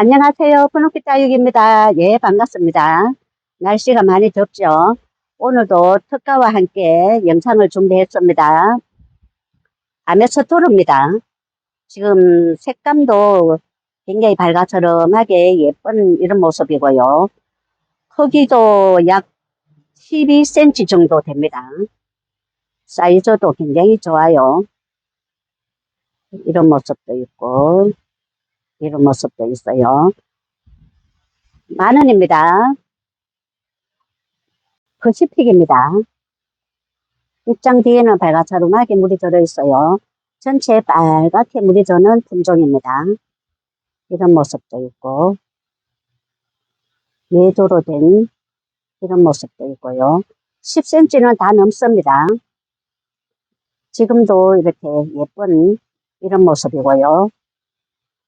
안녕하세요. 분홍빛 다육입니다. 예, 반갑습니다. 날씨가 많이 덥죠? 오늘도 특가와 함께 영상을 준비했습니다. 아메스토르입니다. 지금 색감도 굉장히 밝아처럼하게 예쁜 이런 모습이고요. 크기도 약 12cm 정도 됩니다. 사이즈도 굉장히 좋아요. 이런 모습도 있고, 이런 모습도 있어요. 만 원입니다. 거시픽입니다. 입장 뒤에는 발가차rum하게 물이 들어있어요. 전체 빨갛게 물이 드는 품종입니다. 이런 모습도 있고, 외도로 된 이런 모습도 있고요. 10cm는 다 넘습니다. 지금도 이렇게 예쁜 이런 모습이고요.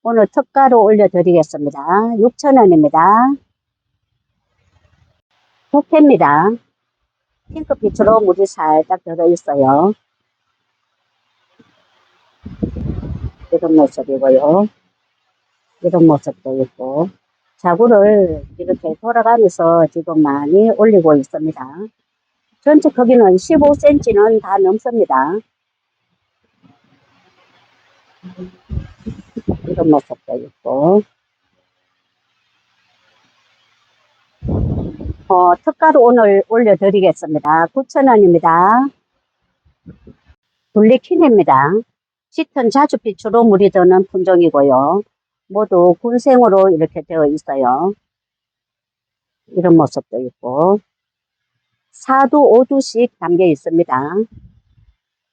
오늘 특가로 올려드리겠습니다. 6,000원입니다. 독해입니다. 핑크빛으로 물이 살짝 들어있어요. 이런 모습이고요. 이런 모습도 있고 자구를 이렇게 돌아가면서 지금 많이 올리고 있습니다. 전체 크기는 15cm는 다 넘습니다. 이런 모습도 있고 어, 특가로 오늘 올려드리겠습니다. 9,000원입니다. 블랙킨입니다. 짙은 자주빛으로 물이 드는 품종이고요. 모두 군생으로 이렇게 되어 있어요. 이런 모습도 있고 4두, 5두씩 담겨 있습니다.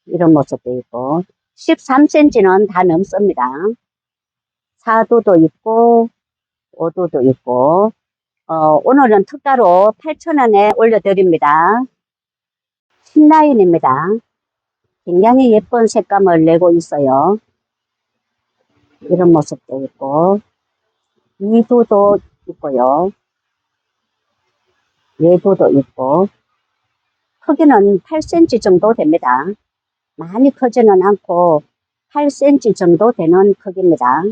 이런 모습도 있고 13cm는 다 넘습니다. 4두도 있고 5두도 있고 어, 오늘은 특가로 8,000원에 올려드립니다. 신라인입니다. 굉장히 예쁜 색감을 내고 있어요. 이런 모습도 있고 이두도 있고요. 외두도 있고 크기는 8cm 정도 됩니다. 많이 크지는 않고 8cm 정도 되는 크기입니다.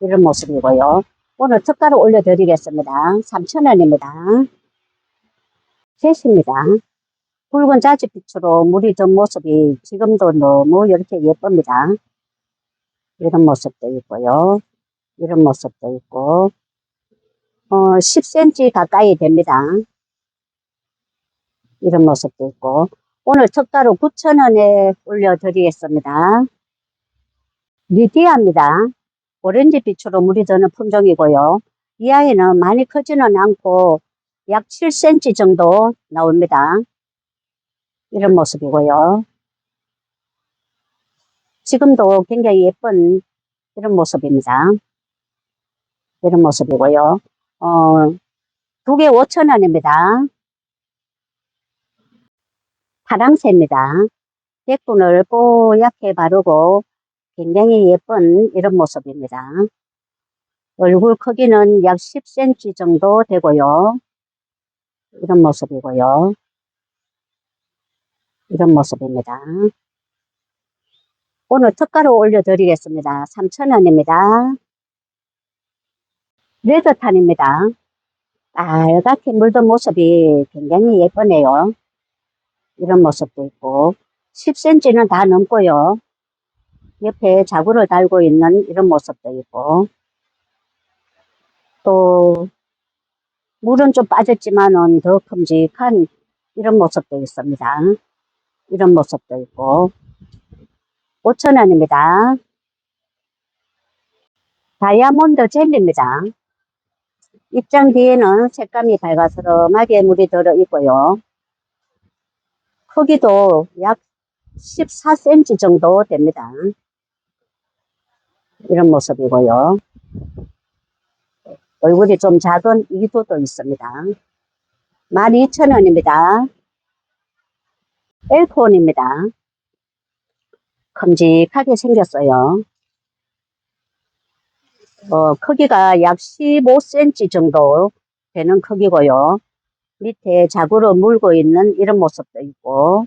이런 모습이고요. 오늘 특가로 올려드리겠습니다. 3,000원입니다. 셋입니다. 붉은 자지빛으로 물이 든 모습이 지금도 너무 이렇게 예쁩니다. 이런 모습도 있고요. 이런 모습도 있고 어, 10cm 가까이 됩니다. 이런 모습도 있고 오늘 특가로 9,000원에 올려드리겠습니다. 리디아입니다. 오렌지 빛으로 물이 드는 품종이고요. 이 아이는 많이 크지는 않고 약 7cm 정도 나옵니다. 이런 모습이고요. 지금도 굉장히 예쁜 이런 모습입니다. 이런 모습이고요. 어, 두 개 5천원입니다. 파랑새입니다. 백분을 뽀얗게 바르고 굉장히 예쁜 이런 모습입니다. 얼굴 크기는 약 10cm 정도 되고요. 이런 모습이고요. 이런 모습입니다. 오늘 특가로 올려드리겠습니다. 3,000원입니다. 레드탄입니다. 빨갛게 물든 모습이 굉장히 예쁘네요. 이런 모습도 있고 10cm는 다 넘고요. 옆에 자구를 달고 있는 이런 모습도 있고 또 물은 좀 빠졌지만은 더 큼직한 이런 모습도 있습니다. 이런 모습도 있고 5천원입니다. 다이아몬드 젤리입니다. 입장 뒤에는 색감이 밝아스름하게 물이 들어 있고요. 크기도 약 14cm 정도 됩니다. 이런 모습이고요. 얼굴이 좀 작은 이도도 있습니다. 12,000원입니다. 엘폰입니다. 큼직하게 생겼어요. 어, 크기가 약 15cm 정도 되는 크기고요. 밑에 자구로 물고 있는 이런 모습도 있고,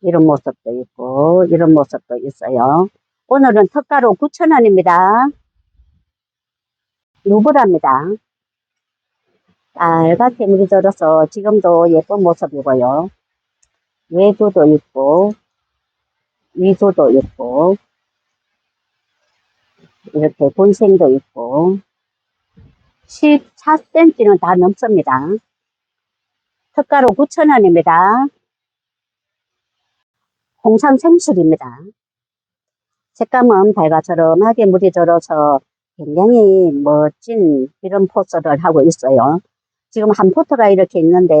이런 모습도 있고, 이런 모습도 있어요. 오늘은 특가로 9,000원입니다. 누브랍니다. 빨갛게 물이 들어서 지금도 예쁜 모습이고요. 외두도 있고, 위두도 있고, 이렇게 군생도 있고, 14cm는 다 넘습니다. 특가로 9,000원입니다. 홍상 생술입니다. 색감은 밝아처럼하게 물이 들어서 굉장히 멋진 이런 포스를 하고 있어요. 지금 한 포트가 이렇게 있는데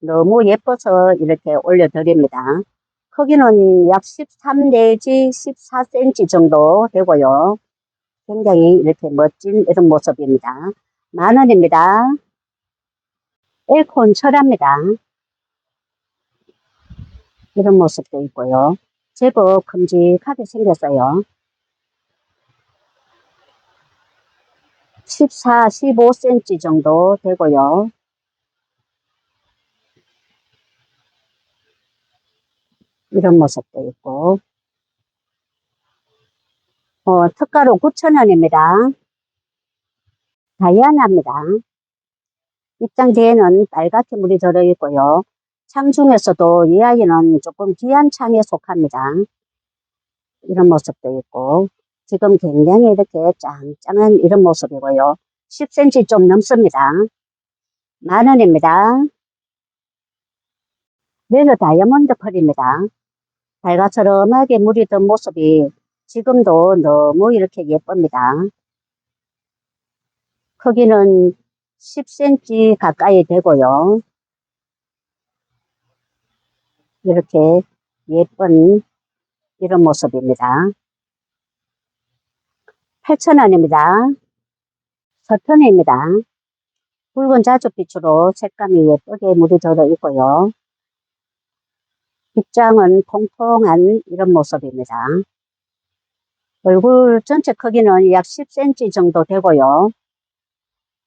너무 예뻐서 이렇게 올려드립니다. 크기는 약 13 내지 14cm 정도 되고요. 굉장히 이렇게 멋진 이런 모습입니다. 만 원입니다. 에콘 철합니다. 이런 모습도 있고요. 제법 큼직하게 생겼어요. 14, 15cm 정도 되고요. 이런 모습도 있고, 어, 특가로 9,000원입니다. 다이아나입니다. 입장 뒤에는 빨갛게 물이 들어 있고요. 창 중에서도 이 아이는 조금 귀한 창에 속합니다. 이런 모습도 있고, 지금 굉장히 이렇게 짱짱한 이런 모습이고요. 10cm 좀 넘습니다. 만 원입니다. 레드 다이아몬드 펄입니다. 달가처럼하게 물이 든 모습이 지금도 너무 이렇게 예쁩니다. 크기는 10cm 가까이 되고요. 이렇게 예쁜 이런 모습입니다. 8,000원입니다. 서턴입니다. 붉은 자주빛으로 색감이 예쁘게 물이 들어 있고요. 입장은 통통한 이런 모습입니다. 얼굴 전체 크기는 약 10cm 정도 되고요.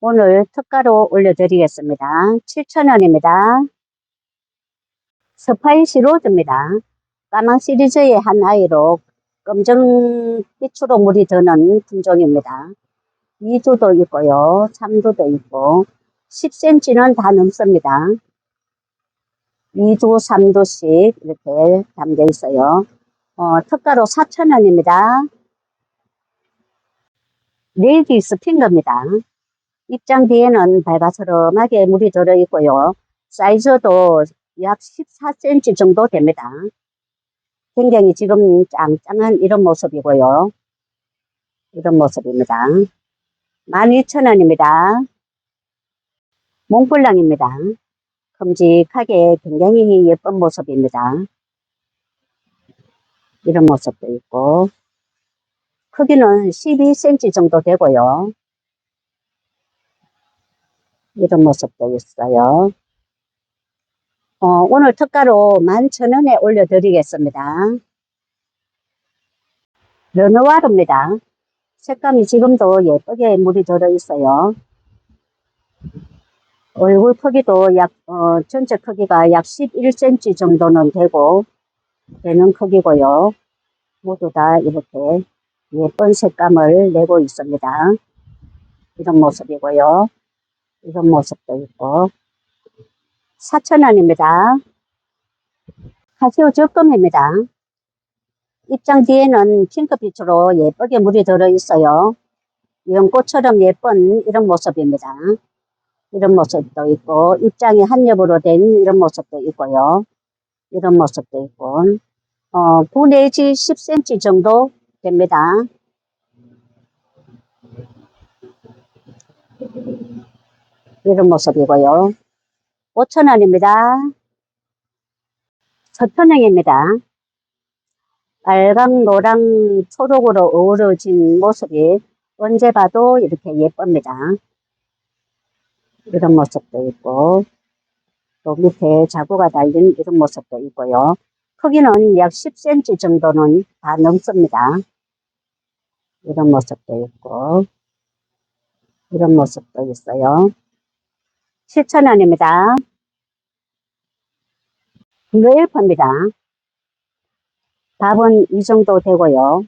오늘 특가로 올려드리겠습니다. 7,000원입니다. 스파이시 로즈입니다. 까만 시리즈의 한 아이로 검정빛으로 물이 드는 품종입니다. 2두도 있고요. 3두도 있고 10cm는 다 넘습니다. 2두, 3두씩 이렇게 담겨 있어요. 어, 특가로 4,000원입니다. 레이디 스 핑거입니다. 입장 뒤에는 발가스름하게 물이 들어있고요. 사이즈도 약 14cm 정도 됩니다. 굉장히 지금 짱짱한 이런 모습이고요. 이런 모습입니다. 12,000원입니다. 몽블랑입니다. 큼직하게 굉장히 예쁜 모습입니다. 이런 모습도 있고 크기는 12cm 정도 되고요. 이런 모습도 있어요. 어, 오늘 특가로 11,000원에 올려드리겠습니다. 르누아르입니다. 색감이 지금도 예쁘게 물이 들어있어요. 얼굴 크기도 약, 어, 전체 크기가 약 11cm 정도는 되고, 되는 크기고요. 모두 다 이렇게 예쁜 색감을 내고 있습니다. 이런 모습이고요. 이런 모습도 있고, 4,000원입니다. 카시오 적금입니다. 입장 뒤에는 핑크빛으로 예쁘게 물이 들어있어요. 연꽃처럼 예쁜 이런 모습입니다. 이런 모습도 있고 입장이 한 겹으로 된 이런 모습도 있고요. 이런 모습도 있고 어, 9 내지 10cm 정도 됩니다. 이런 모습이고요. 5천원입니다. 서천행입니다. 빨강, 노랑, 초록으로 어우러진 모습이 언제 봐도 이렇게 예쁩니다. 이런 모습도 있고 또 밑에 자구가 달린 이런 모습도 있고요. 크기는 약 10cm 정도는 다 넘습니다. 이런 모습도 있고 이런 모습도 있어요. 7,000원입니다. 이거 1퍼입니다. 밥은 이 정도 되고요.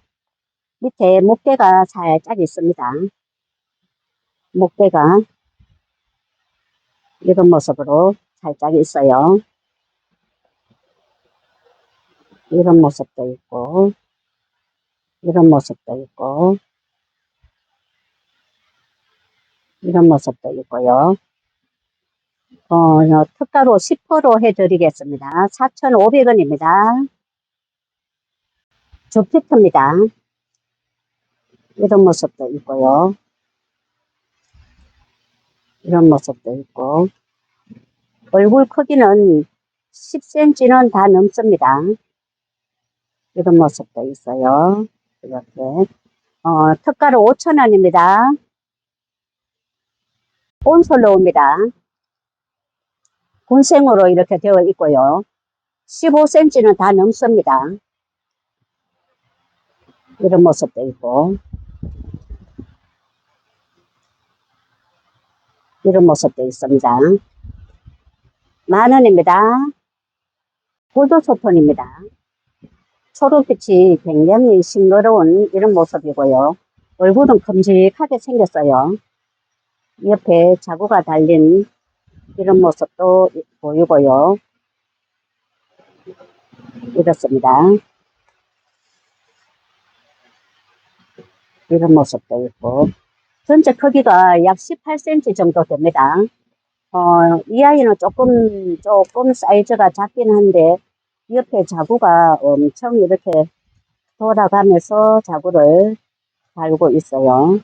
밑에 목대가 살짝 있습니다. 목대가 이런 모습으로 살짝 있어요. 이런 모습도 있고, 이런 모습도 있고, 이런 모습도 있고요. 어, 어, 특가로 10%로 해드리겠습니다. 4,500원입니다. 조피트입니다. 이런 모습도 있고요. 이런 모습도 있고, 얼굴 크기는 10cm는 다 넘습니다. 이런 모습도 있어요. 이렇게. 어, 특가로 5,000원입니다. 온솔로우입니다. 군생으로 이렇게 되어 있고요. 15cm는 다 넘습니다. 이런 모습도 있고, 이런 모습도 있습니다. 만 원입니다. 골드소폰입니다. 초록빛이 굉장히 싱그러운 이런 모습이고요. 얼굴은 큼직하게 생겼어요. 옆에 자구가 달린 이런 모습도 보이고요. 이렇습니다. 이런 모습도 있고 전체 크기가 약 18cm 정도 됩니다. 어, 이 아이는 조금 조금 사이즈가 작긴 한데 옆에 자구가 엄청 이렇게 돌아가면서 자구를 달고 있어요.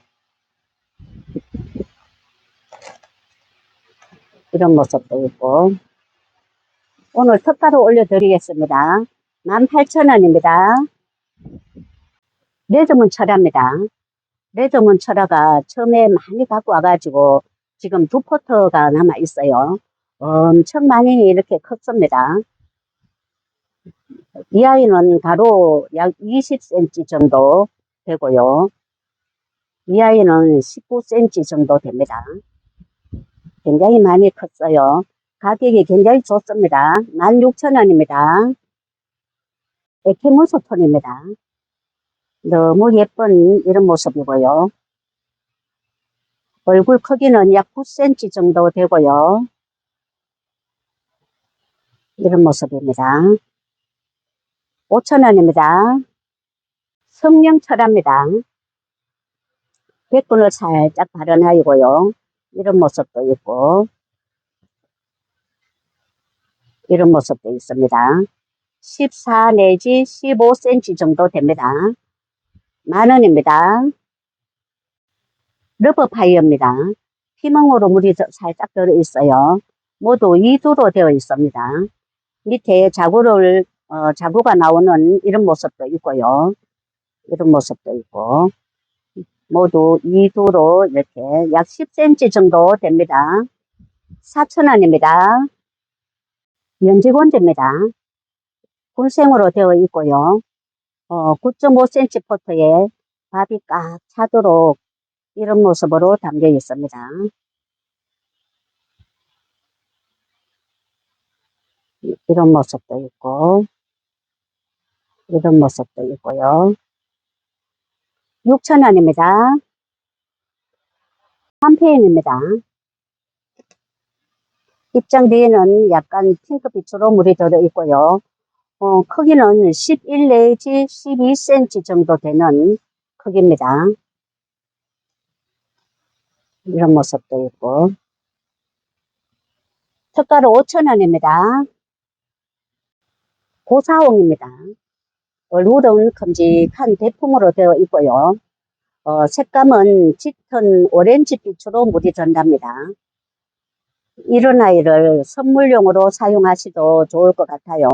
이런 모습도 있고 오늘 특가로 올려드리겠습니다. 18,000원입니다. 레드문 철화입니다. 레드문 철화가 처음에 많이 갖고 와가지고 지금 두 포터가 남아 있어요. 엄청 많이 이렇게 컸습니다. 이 아이는 가로 약 20cm 정도 되고요. 이 아이는 19cm 정도 됩니다. 굉장히 많이 컸어요. 가격이 굉장히 좋습니다. 16,000원입니다. 에케모소톤입니다. 너무 예쁜 이런 모습이고요. 얼굴 크기는 약 9cm 정도 되고요. 이런 모습입니다. 5,000원입니다. 성령철합니다. 백분을 살짝 발현하이고요. 이런 모습도 있고, 이런 모습도 있습니다. 14 내지 15cm 정도 됩니다. 만 원입니다. 러버 파이어입니다. 피멍으로 물이 저- 살짝 들어있어요. 모두 2두로 되어 있습니다. 밑에 자구를, 어, 자구가 나오는 이런 모습도 있고요. 이런 모습도 있고, 모두 2두로 이렇게 약 10cm 정도 됩니다. 4,000원입니다. 연지곤지입니다. 군생으로 되어 있고요. 어, 9.5cm 포트에 밥이 꽉 차도록 이런 모습으로 담겨 있습니다. 이- 이런 모습도 있고, 이런 모습도 있고요. 6,000원입니다. 한 페인입니다. 입장 뒤에는 약간 핑크 빛으로 물이 들어 있고요. 어, 크기는 11 내지 12cm 정도 되는 크기입니다. 이런 모습도 있고. 특가로 5,000원입니다. 고사홍입니다. 얼굴은 큼직한 대품으로 되어 있고요. 어, 색감은 짙은 오렌지빛으로 물이 전답니다. 이런 아이를 선물용으로 사용하셔도 좋을 것 같아요.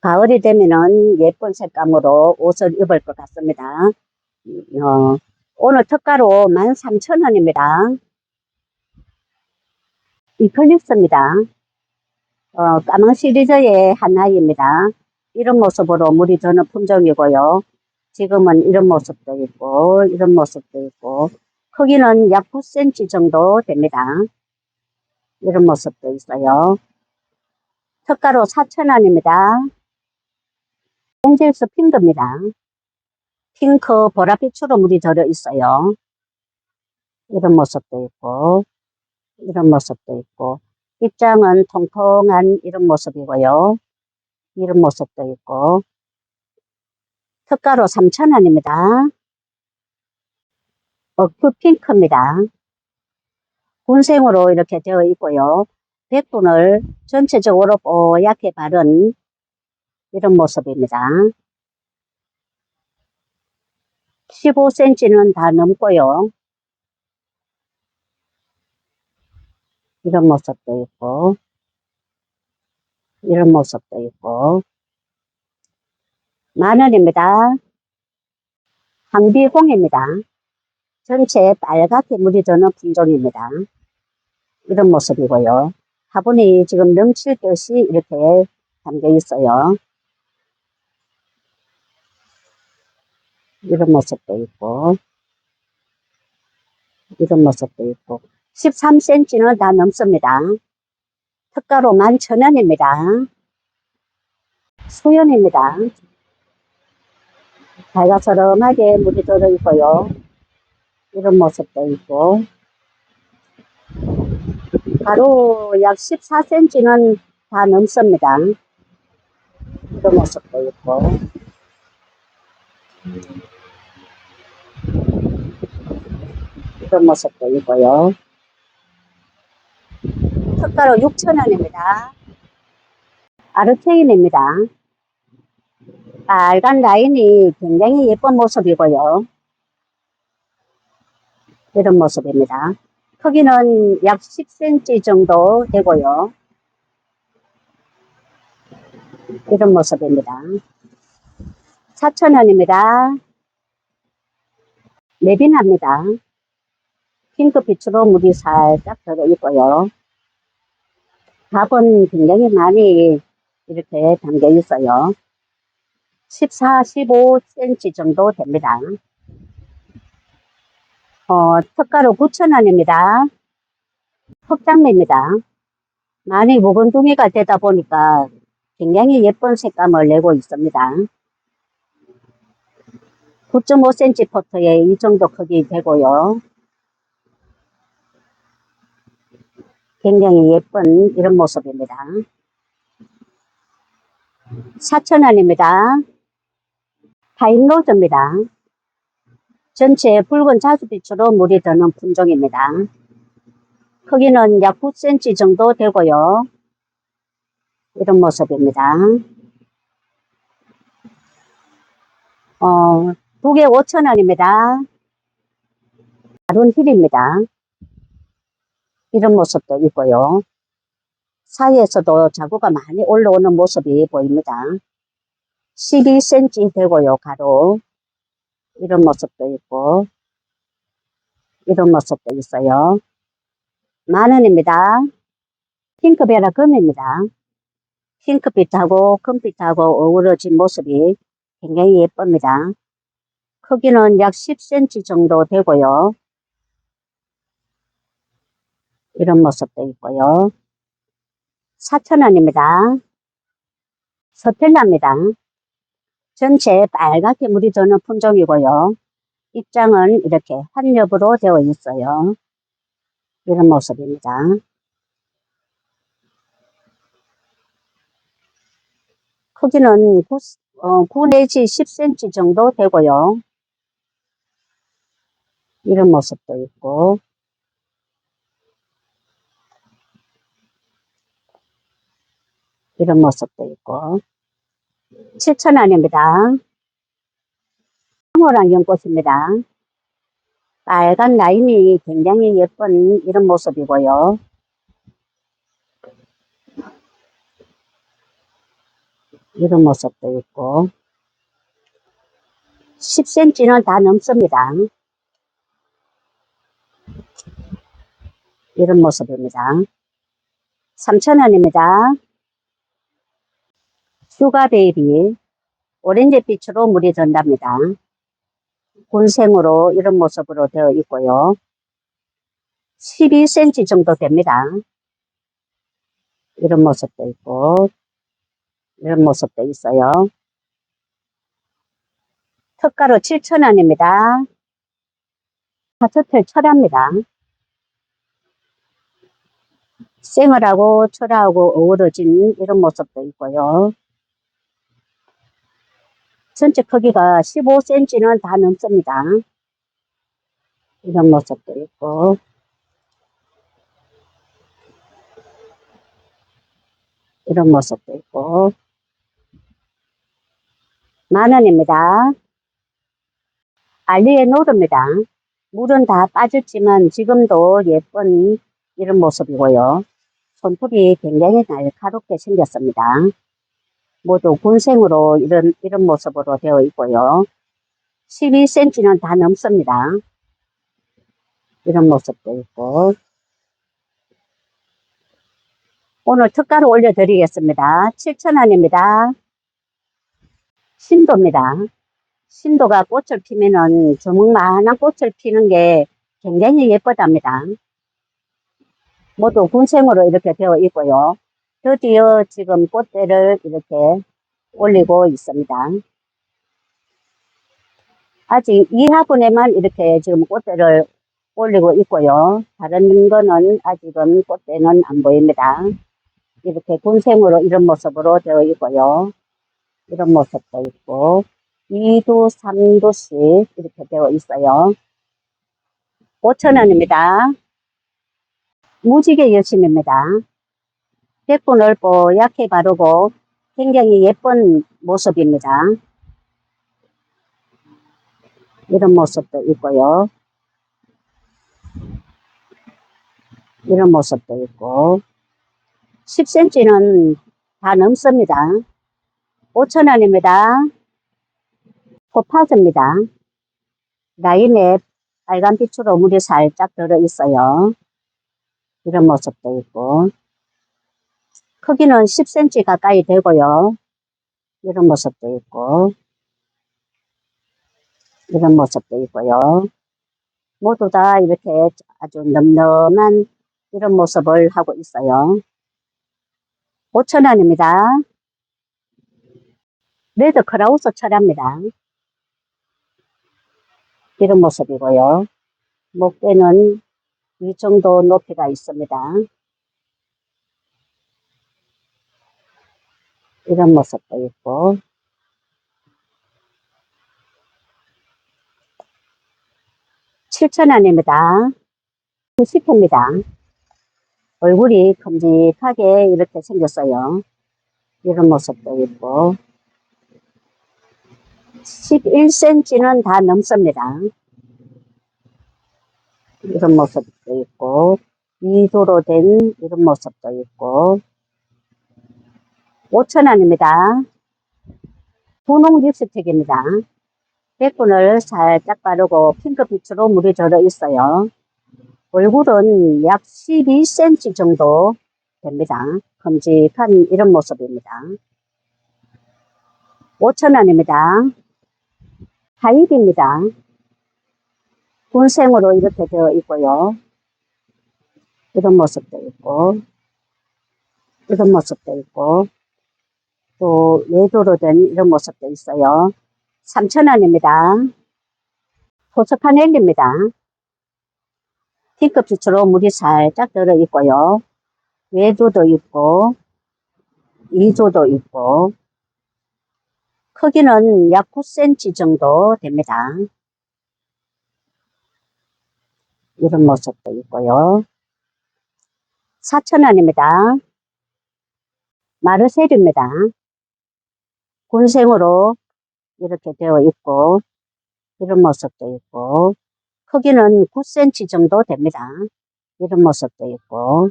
가을이 되면은 예쁜 색감으로 옷을 입을 것 같습니다. 어, 오늘 특가로 13,000원입니다. 이클립스입니다. 어, 까망 시리즈의 하나입니다. 이런 모습으로 물이 드는 품종이고요. 지금은 이런 모습도 있고, 이런 모습도 있고, 크기는 약 9cm 정도 됩니다. 이런 모습도 있어요. 특가로 4,000원입니다. 홍질스 핑크입니다. 핑크 보라빛으로 물이 들어 있어요. 이런 모습도 있고, 이런 모습도 있고, 입장은 통통한 이런 모습이고요. 이런 모습도 있고, 특가로 3,000원입니다. 어큐 핑크입니다. 군생으로 이렇게 되어 있고요. 백분을 전체적으로 뽀얗게 바른 이런 모습입니다. 15cm는 다 넘고요. 이런 모습도 있고, 이런 모습도 있고, 만 원입니다. 항비홍입니다. 전체 빨갛게 물이 드는 품종입니다. 이런 모습이고요. 화분이 지금 넘칠 듯이 이렇게 담겨 있어요. 이런 모습도 있고, 이런 모습도 있고, 13cm는 다 넘습니다. 특가로 11,000원입니다. 수연입니다. 달가스름하게 물이 들어 있고요. 이런 모습도 있고, 가로 약 14cm는 다 넘습니다. 이런 모습도 있고, 이런 모습도 있고요. 특가로 6,000원입니다. 아르테인입니다. 빨간 라인이 굉장히 예쁜 모습이고요. 이런 모습입니다. 크기는 약 10cm 정도 되고요. 이런 모습입니다. 4,000원입니다. 레빈합니다. 핑크빛으로 물이 살짝 들어 있고요. 밥은 굉장히 많이 이렇게 담겨 있어요. 14, 15cm 정도 됩니다. 어, 특가로 9,000원입니다. 흑장매입니다. 많이 묵은둥이가 되다 보니까 굉장히 예쁜 색감을 내고 있습니다. 9.5cm 포트에 이 정도 크기 되고요. 굉장히 예쁜 이런 모습입니다. 4,000원입니다. 파인로즈입니다. 전체 붉은 자주빛으로 물이 드는 품종입니다. 크기는 약 9cm 정도 되고요. 이런 모습입니다. 어, 두 개 5,000원입니다. 다른 힐입니다. 이런 모습도 있고요. 사이에서도 자구가 많이 올라오는 모습이 보입니다. 12cm 되고요, 가로. 이런 모습도 있고, 이런 모습도 있어요. 만 원입니다. 핑크베라 금입니다. 핑크빛하고 금빛하고 어우러진 모습이 굉장히 예쁩니다. 크기는 약 10cm 정도 되고요. 이런 모습도 있고요. 4,000원입니다. 서텔라입니다. 전체 빨갛게 물이 도는 품종이고요. 입장은 이렇게 한엽으로 되어 있어요. 이런 모습입니다. 크기는 9, 어, 9 내지 10cm 정도 되고요. 이런 모습도 있고, 이런 모습도 있고, 7,000원입니다. 황호랑 연꽃입니다. 빨간 라인이 굉장히 예쁜 이런 모습이고요. 이런 모습도 있고, 10cm는 다 넘습니다. 이런 모습입니다. 3,000원입니다. 슈가 베이비 오렌지빛으로 물이 든답니다. 군생으로 이런 모습으로 되어 있고요. 12cm 정도 됩니다. 이런 모습도 있고 이런 모습도 있어요. 특가로 7,000원입니다. 파스텔 철화입니다. 생얼하고 철화하고 어우러진 이런 모습도 있고요. 전체 크기가 15cm는 다 넘습니다. 이런 모습도 있고 이런 모습도 있고 만 원입니다. 알리에 노릅니다. 물은 다 빠졌지만 지금도 예쁜 이런 모습이고요. 손톱이 굉장히 날카롭게 생겼습니다. 모두 군생으로 이런, 이런 모습으로 되어 있고요. 12cm는 다 넘습니다. 이런 모습도 있고. 오늘 특가로 올려드리겠습니다. 7,000원입니다. 신도입니다. 신도가 꽃을 피면은 조목만한 꽃을 피는 게 굉장히 예쁘답니다. 모두 군생으로 이렇게 되어 있고요. 드디어 지금 꽃대를 이렇게 올리고 있습니다. 아직 이 화분에만 이렇게 지금 꽃대를 올리고 있고요. 다른 거는 아직은 꽃대는 안 보입니다. 이렇게 군생으로 이런 모습으로 되어 있고요. 이런 모습도 있고 2도, 3도씩 이렇게 되어 있어요. 5,000원입니다. 무지개 여심입니다. 백고 넓고 약해 바르고 굉장히 예쁜 모습입니다. 이런 모습도 있고요. 이런 모습도 있고 10cm는 다 넘습니다. 5,000원입니다. 코파즈입니다. 라인에 빨간 빛으로 물이 살짝 들어 있어요. 이런 모습도 있고 크기는 10cm 가까이 되고요. 이런 모습도 있고 이런 모습도 있고요. 모두 다 이렇게 아주 넘넘한 이런 모습을 하고 있어요. 5,000원입니다. 레드 크라우스 철합니다. 이런 모습이고요. 목대는 이 정도 높이가 있습니다. 이런 모습도 있고 칠천 원입니다 90호입니다. 얼굴이 큼직하게 이렇게 생겼어요. 이런 모습도 있고 11cm는 다 넘습니다. 이런 모습도 있고 2도로 된 이런 모습도 있고 5천원입니다. 분홍 립스틱입니다. 백분을 살짝 바르고 핑크빛으로 물이 절어 있어요. 얼굴은 약 12cm 정도 됩니다. 큼직한 이런 모습입니다. 5천원입니다. 하입입니다. 군생으로 이렇게 되어 있고요. 이런 모습도 있고, 이런 모습도 있고, 또 외도로 된 이런 모습도 있어요. 3,000원입니다. 포스카넬입니다. 핑크빛으로 물이 살짝 들어 있고요. 외도도 있고, 이조도 있고, 크기는 약 9cm 정도 됩니다. 이런 모습도 있고요. 4,000원입니다. 마르셀입니다. 군생으로 이렇게 되어 있고 이런 모습도 있고 크기는 9cm 정도 됩니다. 이런 모습도 있고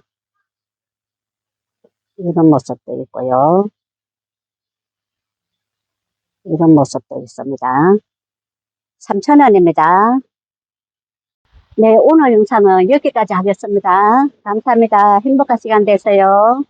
이런 모습도 있고요. 이런 모습도 있습니다. 3,000원입니다. 네, 오늘 영상은 여기까지 하겠습니다. 감사합니다. 행복한 시간 되세요.